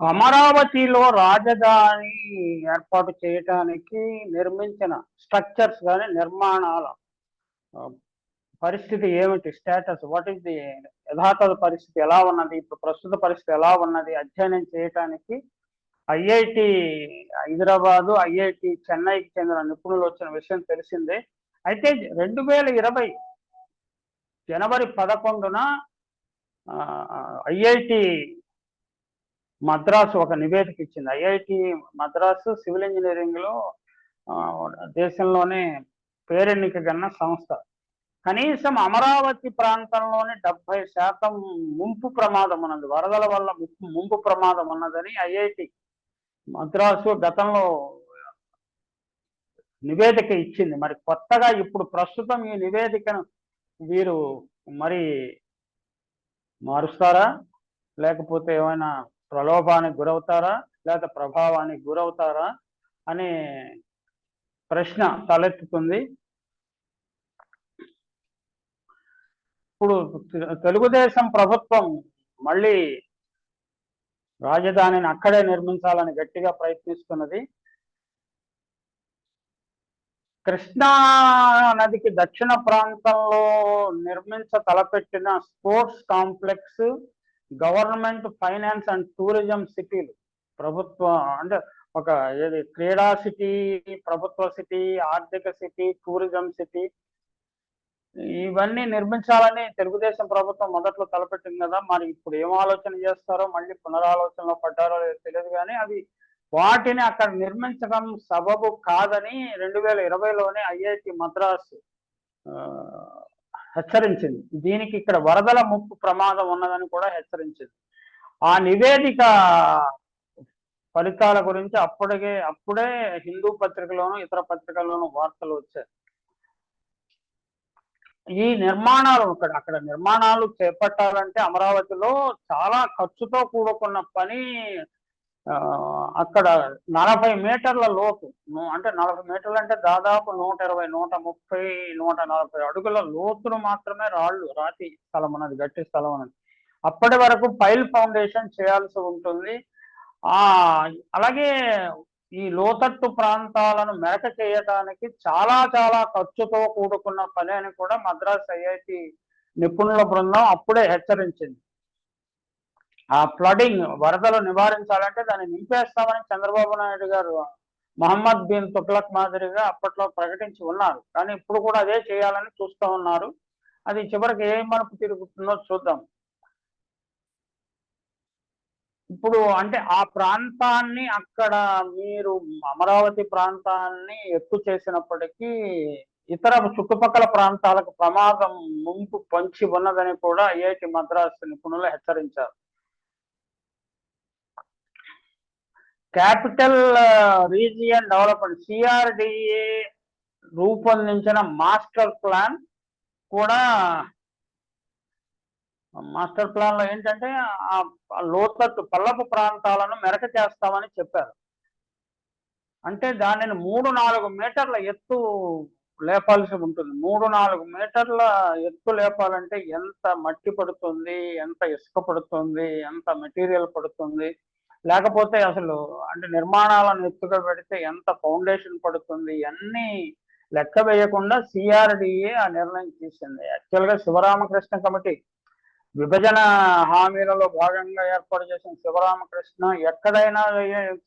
అమరావతిలో రాజధాని ఏర్పాటు చేయటానికి నిర్మించిన స్ట్రక్చర్స్ కానీ నిర్మాణాల పరిస్థితి ఏమిటి? స్టేటస్ వాట్ ఇస్ ది యథాతథ పరిస్థితి ఎలా ఉన్నది? ఇప్పుడు ప్రస్తుత పరిస్థితి ఎలా ఉన్నది? అధ్యయనం చేయటానికి ఐఐటి హైదరాబాదు ఐఐటి చెన్నైకి చెందిన నిపుణులు వచ్చిన విషయం తెలిసిందే. అయితే రెండు వేల ఇరవై జనవరి పదకొండున ఐఐటి మద్రాసు ఒక నివేదిక ఇచ్చింది. ఐఐటి మద్రాసు సివిల్ ఇంజనీరింగ్లో దేశంలోనే పేరెన్నిక గన్న సంస్థ. కనీసం అమరావతి ప్రాంతంలోని డెబ్బై శాతం ముంపు ప్రమాదం ఉన్నది. వరదల వల్ల ముంపు ప్రమాదం ఉన్నదని ఐఐటి మద్రాసు గతంలో నివేదిక ఇచ్చింది. మరి కొత్తగా ఇప్పుడు ప్రస్తుతం ఈ నివేదికను వీరు మరి మారుస్తారా? లేకపోతే ఏమైనా ప్రలోభానికి గురవుతారా? లేక ప్రభావానికి గురవుతారా? అనే ప్రశ్న తలెత్తుతుంది. ఇప్పుడు తెలుగుదేశం ప్రభుత్వం మళ్ళీ రాజధానిని అక్కడే నిర్మించాలని గట్టిగా ప్రయత్నిస్తున్నది. కృష్ణా నదికి దక్షిణ ప్రాంతంలో నిర్మించ తలపెట్టిన sports complex government finance and tourism సిటీలు ప్రభుత్వ అంటే ఒక ఏది క్రీడా సిటీ ప్రభుత్వ సిటీ ఆర్థిక సిటీ టూరిజం సిటీ ఇవన్నీ నిర్మించాలని తెలుగుదేశం ప్రభుత్వం మొదట్లో తలపెట్టింది కదా. మరి ఇప్పుడు ఏం ఆలోచన చేస్తారో మళ్ళీ పునరాలోచనలో పడ్డారో లేదో తెలియదు కానీ అది వాటిని అక్కడ నిర్మించడం సబబు కాదని రెండు వేల ఇరవైలోనే ఐఐటి మద్రాసు ఆ, హెచ్చరించింది. దీనికి ఇక్కడ వరదల ముప్పు ప్రమాదం ఉన్నదని కూడా హెచ్చరించింది. ఆ నివేదిక ఫలితాల గురించి అప్పటికే అప్పుడే హిందూ పత్రికలోను ఇతర పత్రికల్లోనూ వార్తలు వచ్చాయి. ఈ నిర్మాణాలు ఇక్కడ అక్కడ నిర్మాణాలు చేపట్టాలంటే అమరావతిలో చాలా ఖర్చుతో కూడుకున్న పని అక్కడ నలభై మీటర్ల లోతు అంటే నలభై మీటర్లు అంటే దాదాపు నూట ఇరవై నూట ముప్పై నూట నలభై అడుగుల లోతును మాత్రమే రాళ్ళు రాతి స్థలం అన్నది గట్టి స్థలం అన్నది. అప్పటి వరకు పైల్ ఫౌండేషన్ చేయాల్సి ఉంటుంది. ఆ అలాగే ఈ లోతట్టు ప్రాంతాలను మెరక చేయడానికి చాలా చాలా ఖర్చుతో కూడుకున్న పని అని కూడా మద్రాస్ ఐఐటి నిపుణుల బృందం అప్పుడే హెచ్చరించింది. ఆ ఫ్లడింగ్ వరదలు నివారించాలంటే దాన్ని నింపేస్తామని చంద్రబాబు నాయుడు గారు మహమ్మద్ బిన్ తుగ్లక్ మాదిరిగా అప్పట్లో ప్రకటించి ఉన్నారు. కానీ ఇప్పుడు కూడా అదే చేయాలని చూస్తూ ఉన్నారు. అది చివరికి ఏ మలుపు తిరుగుతుందో చూద్దాం. ఇప్పుడు అంటే ఆ ప్రాంతాన్ని అక్కడ మీరు అమరావతి ప్రాంతాన్ని ఎత్తు చేసినప్పటికీ ఇతర చుట్టుపక్కల ప్రాంతాలకు ప్రమాదం ముంపు పొంచి ఉన్నదని కూడా ఐఐటి మద్రాసు నిపుణులు హెచ్చరించారు. క్యాపిటల్ రీజియన్ డెవలప్మెంట్ సిఆర్డిఏ రూపొందించిన మాస్టర్ ప్లాన్ కూడా మాస్టర్ ప్లాన్లో ఏంటంటే ఆ ఆ లోతట్టు పల్లపు ప్రాంతాలను మెరక చేస్తామని చెప్పారు. అంటే దానిని మూడు నాలుగు మీటర్ల ఎత్తు లేపాల్సి ఉంటుంది. మూడు నాలుగు మీటర్ల ఎత్తు లేపాలంటే ఎంత మట్టి పడుతుంది ఎంత ఇసుక పడుతుంది ఎంత మెటీరియల్ పడుతుంది లేకపోతే అసలు అంటే నిర్మాణాలను ఎత్తుగా పెడితే ఎంత ఫౌండేషన్ పడుతుంది అన్నీ లెక్క వేయకుండా సిఆర్డిఏ ఆ నిర్ణయం తీసింది. యాక్చువల్గా శివరామకృష్ణ కమిటీ విభజన హామీలలో భాగంగా ఏర్పాటు చేసిన శివరామకృష్ణ ఎక్కడైనా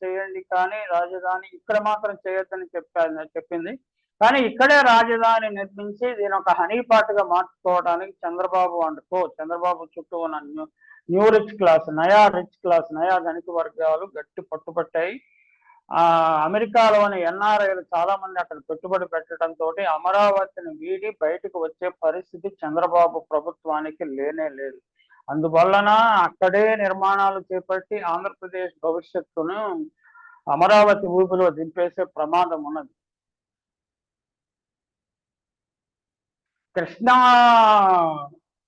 చేయండి కానీ రాజధాని ఇక్కడ మాత్రం చేయొద్దని చెప్పారు చెప్పింది. కానీ ఇక్కడే రాజధాని నిర్మించి దీని ఒక హనీపాటుగా మార్చుకోవడానికి చంద్రబాబు అండ్ కో చంద్రబాబు చుట్టూ ఉన్న న్యూ న్యూ రిచ్ క్లాస్ నయా రిచ్ క్లాస్ నయా ధనిక వర్గాలు గట్టి పట్టుపట్టాయి ఆ అమెరికాలోని ఎన్ఆర్ఐలు చాలా మంది అక్కడ పెట్టుబడి పెట్టడంతో అమరావతిని వీడి బయటకు వచ్చే పరిస్థితి చంద్రబాబు ప్రభుత్వానికి లేనే లేదు. అందువలన అక్కడే నిర్మాణాలు చేపట్టి ఆంధ్రప్రదేశ్ భవిష్యత్తును అమరావతి ఊపిలో దింపేసే ప్రమాదం ఉన్నది. కృష్ణా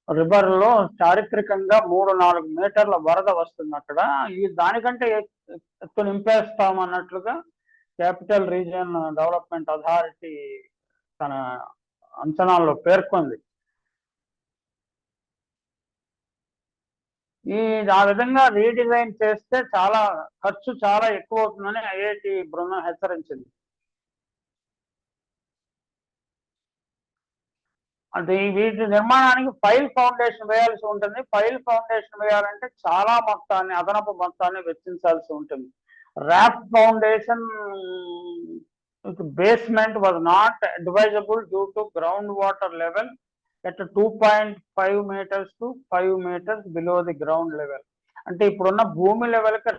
రివర్లో చారిత్రకంగా మూడు నాలుగు మీటర్ల వరద వస్తుంది అక్కడ. ఈ దానికంటే ఎత్తు ఎత్తు నింపేస్తామన్నట్లుగా క్యాపిటల్ రీజియన్ డెవలప్మెంట్ అథారిటీ తన అంచనాల్లో పేర్కొంది. ఈ ఆ విధంగా రీడిజైన్ చేస్తే చాలా ఖర్చు చాలా ఎక్కువ అవుతుందని ఐఐటి బృందం హెచ్చరించింది. అంటే వీటి నిర్మాణానికి ఫైల్ ఫౌండేషన్ వేయాల్సి ఉంటుంది. ఫైల్ ఫౌండేషన్ వేయాలంటే చాలా మొత్తాన్ని అదనపు మొత్తాన్ని వెచ్చించాల్సి ఉంటుంది. Raft foundation basement was not advisable due to ground water level at two point five metres to five metres below the ground level. అంటే ఇప్పుడున్న భూమి లెవెల్కి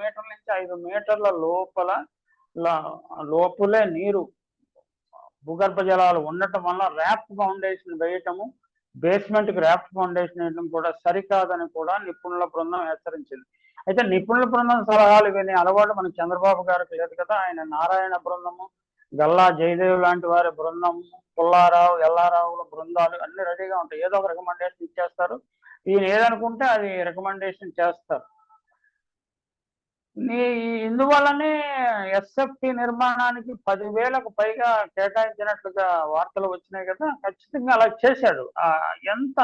మీటర్ల నుంచి ఐదు మీటర్ల లోపల లోపలే నీరు భూగర్భ జలాలు ఉండటం వల్ల ర్యాప్ ఫౌండేషన్ వేయటము బేస్మెంట్కి ర్యాప్ ఫౌండేషన్ వేయటం కూడా సరికాదని కూడా నిపుణుల బృందం హెచ్చరించింది. అయితే నిపుణుల బృందం సలహాలు వినే అలవాటు మన చంద్రబాబు గారికి లేదు కదా. ఆయన నారాయణ బృందము గల్లా జయదేవ్ లాంటి వారి బృందము పుల్లారావు ఎల్లారావుల బృందాలు అన్ని రెడీగా ఉంటాయి. ఏదో ఒక రికమెండేషన్ ఇచ్చేస్తారు. ఈయన ఏదనుకుంటే అది రికమెండేషన్ చేస్తారు. నీ ఇందువల్లనే ఎస్ఎఫ్టి నిర్మాణానికి పదివేలకు పైగా కేటాయించినట్లుగా వార్తలు వచ్చినాయి కదా. ఖచ్చితంగా అలా చేశాడు. ఆ, ఎంత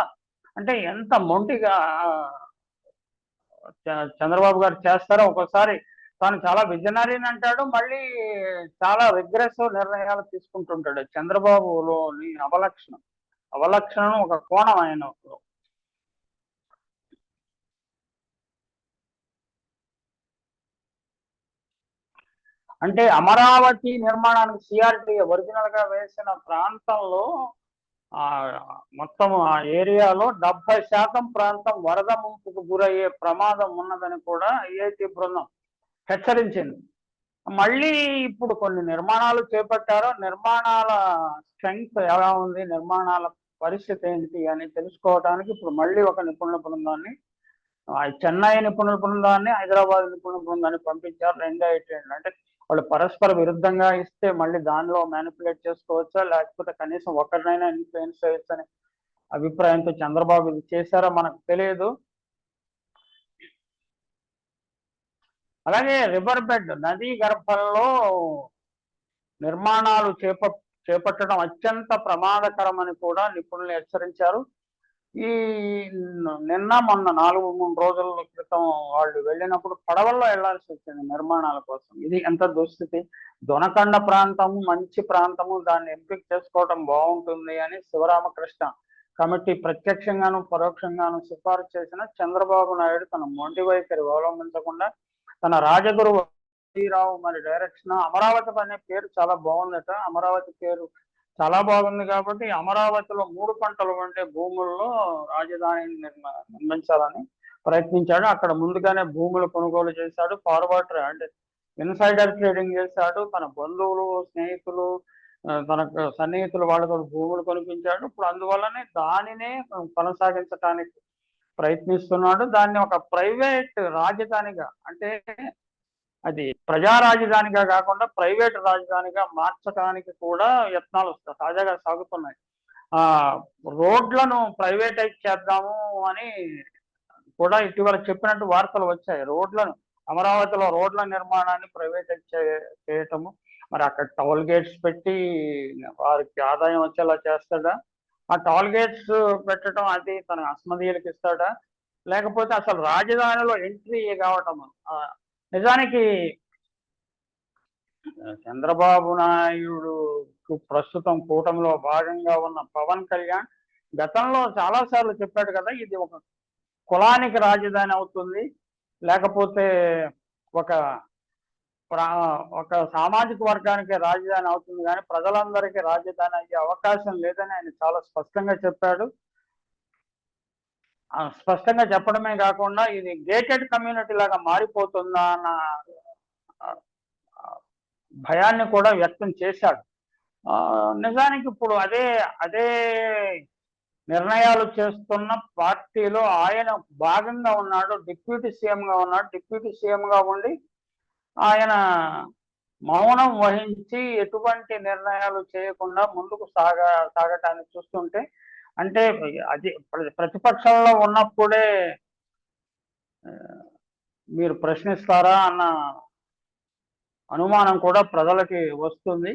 అంటే ఎంత మొంటిగా చంద్రబాబు గారు చేస్తారో ఒకసారి తాను చాలా విజనరీని అంటాడు మళ్ళీ చాలా రిగ్రెసివ్ నిర్ణయాలు తీసుకుంటుంటాడు చంద్రబాబులోని అవలక్షణం. అవలక్షణం ఒక కోణం ఆయన అంటే అమరావతి నిర్మాణానికి సిఆర్టీ ఒరిజినల్గా వేసిన ప్రాంతంలో ఆ మొత్తం ఆ ఏరియాలో డెబ్బై శాతం ప్రాంతం వరద ముంపుకు గురయ్యే ప్రమాదం ఉన్నదని కూడా ఐఐటి బృందం హెచ్చరించింది. మళ్ళీ ఇప్పుడు కొన్ని నిర్మాణాలు చేపట్టారు. నిర్మాణాల స్ట్రెంగ్త్ ఎలా ఉంది? నిర్మాణాల పరిస్థితి ఏంటి అని తెలుసుకోవడానికి ఇప్పుడు మళ్ళీ ఒక నిపుణుల బృందాన్ని చెన్నై నిపుణుల బృందాన్ని హైదరాబాద్ నిపుణుల బృందాన్ని పంపించారు. రెండు ఐటీ అంటే వాళ్ళు పరస్పర విరుద్ధంగా ఇస్తే మళ్ళీ దానిలో మ్యానిపులేట్ చేసుకోవచ్చా? లేకపోతే కనీసం ఒకరినైనా ఇన్ఫ్లుయెన్స్ చేయొచ్చు అనే అభిప్రాయంతో చంద్రబాబు ఇది చేశారో? మనకు తెలియదు. అలాగే రివర్ బెడ్ నదీ గర్భంలో నిర్మాణాలు చేప చేపట్టడం అత్యంత ప్రమాదకరమని కూడా నిపుణులు హెచ్చరించారు. ఈ నిన్న మొన్న నాలుగు మూడు రోజుల క్రితం వాళ్ళు వెళ్ళినప్పుడు పడవల్లో వెళ్ళాల్సి వచ్చింది నిర్మాణాల కోసం. ఇది ఎంత దుస్థితి? దొనకండ ప్రాంతము మంచి ప్రాంతము దాన్ని ఎంపిక చేసుకోవడం బాగుంటుంది అని శివరామకృష్ణ కమిటీ ప్రత్యక్షంగాను పరోక్షంగాను సిఫారసు చేసిన చంద్రబాబు నాయుడు తన మొండి వైఖరి అవలంబించకుండా తన రాజగురు రావు మరి డైరెక్షన్ అమరావతి అనే పేరు చాలా బాగుందట. అమరావతి పేరు చాలా బాగుంది కాబట్టి అమరావతిలో మూడు పంటలు ఉండే భూముల్లో రాజధానిని నిర్మ నిర్మించాలని ప్రయత్నించాడు. అక్కడ ముందుగానే భూములు కొనుగోలు చేశాడు. ఫార్వర్డ్ అంటే ఇన్సైడర్ ట్రేడింగ్ చేశాడు. తన బంధువులు స్నేహితులు తన సన్నిహితులు వాళ్ళతో భూములు కొనిపించాడు. ఇప్పుడు అందువల్లనే దానినే కొనసాగించడానికి ప్రయత్నిస్తున్నాడు. దాన్ని ఒక ప్రైవేట్ రాజధానిగా అంటే అది ప్రజా రాజధానిగా కాకుండా ప్రైవేట్ రాజధానిగా మార్చడానికి కూడా యత్నాలు వస్తాయి. తాజాగా సాగుతున్నాయి. ఆ రోడ్లను ప్రైవేటైజ్ చేద్దాము అని కూడా ఇటీవల చెప్పినట్టు వార్తలు వచ్చాయి. రోడ్లను అమరావతిలో రోడ్ల నిర్మాణాన్ని ప్రైవేటైజ్ చేయటము మరి అక్కడ టోల్ గేట్స్ పెట్టి వారికి ఆదాయం వచ్చేలా చేస్తాడా? ఆ టోల్ గేట్స్ పెట్టడం అది తన అస్మదీయులకు ఇస్తాడా? లేకపోతే అసలు రాజధానిలో ఎంట్రీ కావటం నిజానికి చంద్రబాబు నాయుడు ప్రస్తుతం కూటమిలో భాగంగా ఉన్న పవన్ కళ్యాణ్ గతంలో చాలా సార్లు చెప్పాడు కదా ఇది ఒక కులానికి రాజధాని అవుతుంది లేకపోతే ఒక ప్రా- ఒక సామాజిక వర్గానికి రాజధాని అవుతుంది కానీ ప్రజలందరికీ రాజధాని అయ్యే అవకాశం లేదని ఆయన చాలా స్పష్టంగా చెప్పాడు. స్పష్టంగా చెప్పడమే కాకుండా ఇది గేటెడ్ కమ్యూనిటీ లాగా మారిపోతుందా అన్న భయాన్ని కూడా వ్యక్తం చేశాడు. నిజానికి ఇప్పుడు అదే అదే నిర్ణయాలు చేస్తున్న పార్టీలో ఆయన భాగంగా ఉన్నాడు డిప్యూటీ సీఎంగా ఉన్నాడు డిప్యూటీ సీఎంగా ఉండి ఆయన మౌనం వహించి ఎటువంటి నిర్ణయాలు చేయకుండా ముందుకు సాగ సాగటాన్ని చూస్తుంటే అంటే అది ప్రతిపక్షంలో ఉన్నప్పుడే మీరు ప్రశ్నిస్తారా అన్న అనుమానం కూడా ప్రజలకి వస్తుంది.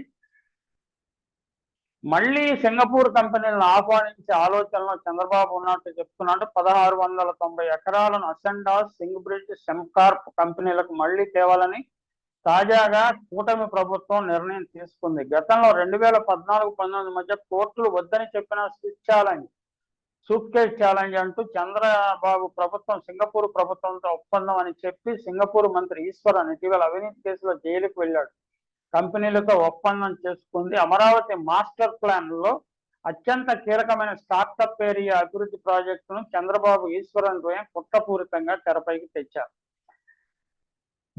మళ్ళీ సింగపూర్ కంపెనీలను ఆహ్వానించే ఆలోచనలో చంద్రబాబు ఉన్నట్టు చెప్తున్నట్టు పదహారు వందల తొంభై ఎకరాలను అసెండా సింగ్ బ్రిడ్జ్ సెమ్కార్ప్ కంపెనీలకు మళ్ళీ తేవాలని తాజాగా కూటమి ప్రభుత్వం నిర్ణయం తీసుకుంది. గతంలో రెండు వేల పద్నాలుగు పంతొమ్మిది మధ్య కోర్టులు వద్దని చెప్పిన Swiss challenge suit case challenge అంటూ చంద్రబాబు ప్రభుత్వం సింగపూర్ ప్రభుత్వంతో ఒప్పందం అని చెప్పి సింగపూర్ మంత్రి ఈశ్వరన్ ఇటీవల అవినీతి కేసులో జైలుకు వెళ్ళాడు. కంపెనీలతో ఒప్పందం చేసుకుంది. అమరావతి మాస్టర్ ప్లాన్లో అత్యంత కీలకమైన స్టార్టప్ ఏరియా అభివృద్ధి ప్రాజెక్టును చంద్రబాబు ఈశ్వరన్ ద్వయం కుట్రపూరితంగా తెరపైకి తెచ్చారు.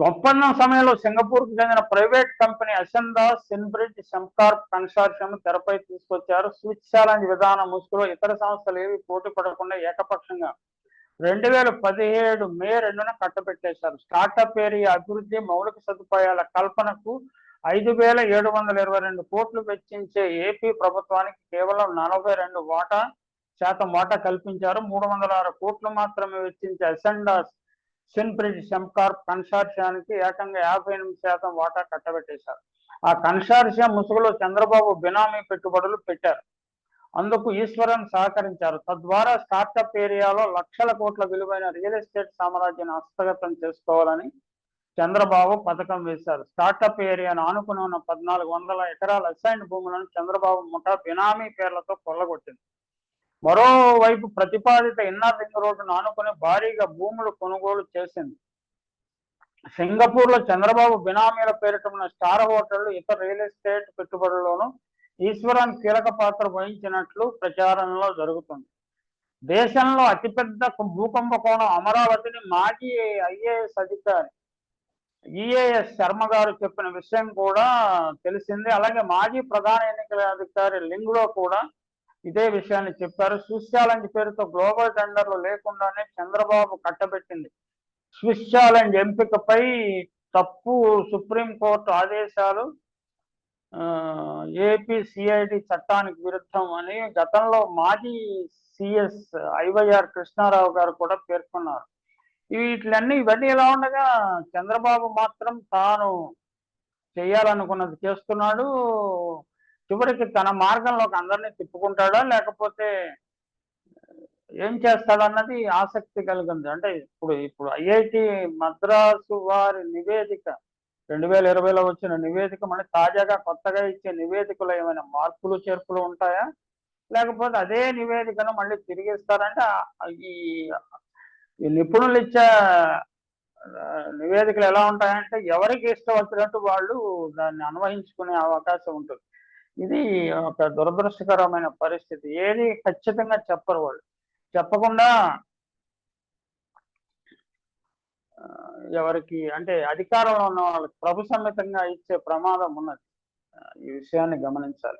ఒప్పందం సమయంలో సింగపూర్కు చెందిన private company Ascendas Singbridge Sembcorp consortium తెరపై తీసుకొచ్చారు. స్విచ్ ఛాలెంజ్ విధానం ముసుగులో ఇతర సంస్థలు ఏవి పోటీ పడకుండా ఏకపక్షంగా రెండు వేల పదిహేడు మే రెండున కట్టబెట్టేశారు. స్టార్టప్ ఏరియా అభివృద్ధి మౌలిక సదుపాయాల కల్పనకు ఐదు వేల ఏడు వందల ఇరవై రెండు కోట్లు వెచ్చించే ఏపీ ప్రభుత్వానికి కేవలం నలభై రెండు వాటా శాతం వాటా కల్పించారు. మూడు వందల ఆరు కోట్లు మాత్రమే వెచ్చించే అసెండాస్ సిన్ప్రిడ్ సెంకార్ప్ కన్సార్షియానికి ఏకంగా యాభై ఎనిమిది శాతం వాటా కట్టబెట్టేశారు. ఆ కన్సార్షియం ముసుగులో చంద్రబాబు బినామీ పెట్టుబడులు పెట్టారు. అందుకు ఈశ్వరన్ సహకరించారు. తద్వారా స్టార్టప్ ఏరియాలో లక్షల కోట్ల విలువైన రియల్ ఎస్టేట్ సామ్రాజ్యాన్ని హస్తగతం చేసుకోవాలని చంద్రబాబు పథకం వేశారు. స్టార్టప్ ఏరియాను ఆనుకుని ఉన్న పద్నాలుగు వందల ఎకరాల అసైన్ భూములను చంద్రబాబు ముఠా బినామీ పేర్లతో కొల్లగొట్టింది. మరోవైపు ప్రతిపాదిత ఇన్నర్ రింగ్ రోడ్డును ఆనుకుని భారీగా భూములు కొనుగోలు చేసింది. సింగపూర్లో చంద్రబాబు బినామీల పేరిట ఉన్న స్టార్ హోటళ్ళు ఇతర రియల్ ఎస్టేట్ పెట్టుబడుల్లోనూ ఈశ్వరన్ కీలక పాత్ర వహించినట్లు ప్రచారంలో జరుగుతుంది. దేశంలో అతిపెద్ద భూకంప కోణం అమరావతిని మాజీ ఐఏఎస్ అధికారి ఈఏఎస్ శర్మ గారు చెప్పిన విషయం కూడా తెలిసింది. అలాగే మాజీ ప్రధాన ఎన్నికల అధికారి లింగులో కూడా ఇదే విషయాన్ని చెప్పారు. స్విస్ పేరుతో గ్లోబల్ టెండర్లు లేకుండానే చంద్రబాబు కట్టబెట్టింది. స్విస్ ఛాలెంజ్ ఎంపికపై తప్పు సుప్రీంకోర్టు ఆదేశాలు ఏపీ సిఐడి చట్టానికి విరుద్ధం అని గతంలో మాజీ సిఎస్ ఐవైఆర్ కృష్ణారావు గారు కూడా పేర్కొన్నారు. వీటిలన్నీ ఇవన్నీ ఎలా ఉండగా చంద్రబాబు మాత్రం తాను చేయాలనుకున్నది చేస్తున్నాడు. చివరికి తన మార్గంలోకి అందరినీ తిప్పుకుంటాడా? లేకపోతే ఏం చేస్తాడన్నది ఆసక్తి కలిగింది. అంటే ఇప్పుడు ఇప్పుడు ఐఐటి మద్రాసు వారి నివేదిక రెండు వేల ఇరవైలో వచ్చిన నివేదిక మళ్ళీ తాజాగా కొత్తగా ఇచ్చే నివేదికలో ఏమైనా మార్పులు చేర్పులు ఉంటాయా? లేకపోతే అదే నివేదికను మళ్ళీ తిరిగిస్తారంటే ఈ నిపుణులు ఇచ్చే నివేదికలు ఎలా ఉంటాయంటే ఎవరికి ఇష్టం వచ్చినట్టు వాళ్ళు దాన్ని అన్వయించుకునే అవకాశం ఉంటుంది. ఇది ఒక దురదృష్టకరమైన పరిస్థితి. ఏది ఖచ్చితంగా చెప్పరు వాళ్ళు. చెప్పకుండా ఎవరికి అంటే అధికారంలో ఉన్న వాళ్ళకి ప్రభుసమ్మితంగా ఇచ్చే ప్రమాదం ఉన్నది. ఈ విషయాన్ని గమనించాలి.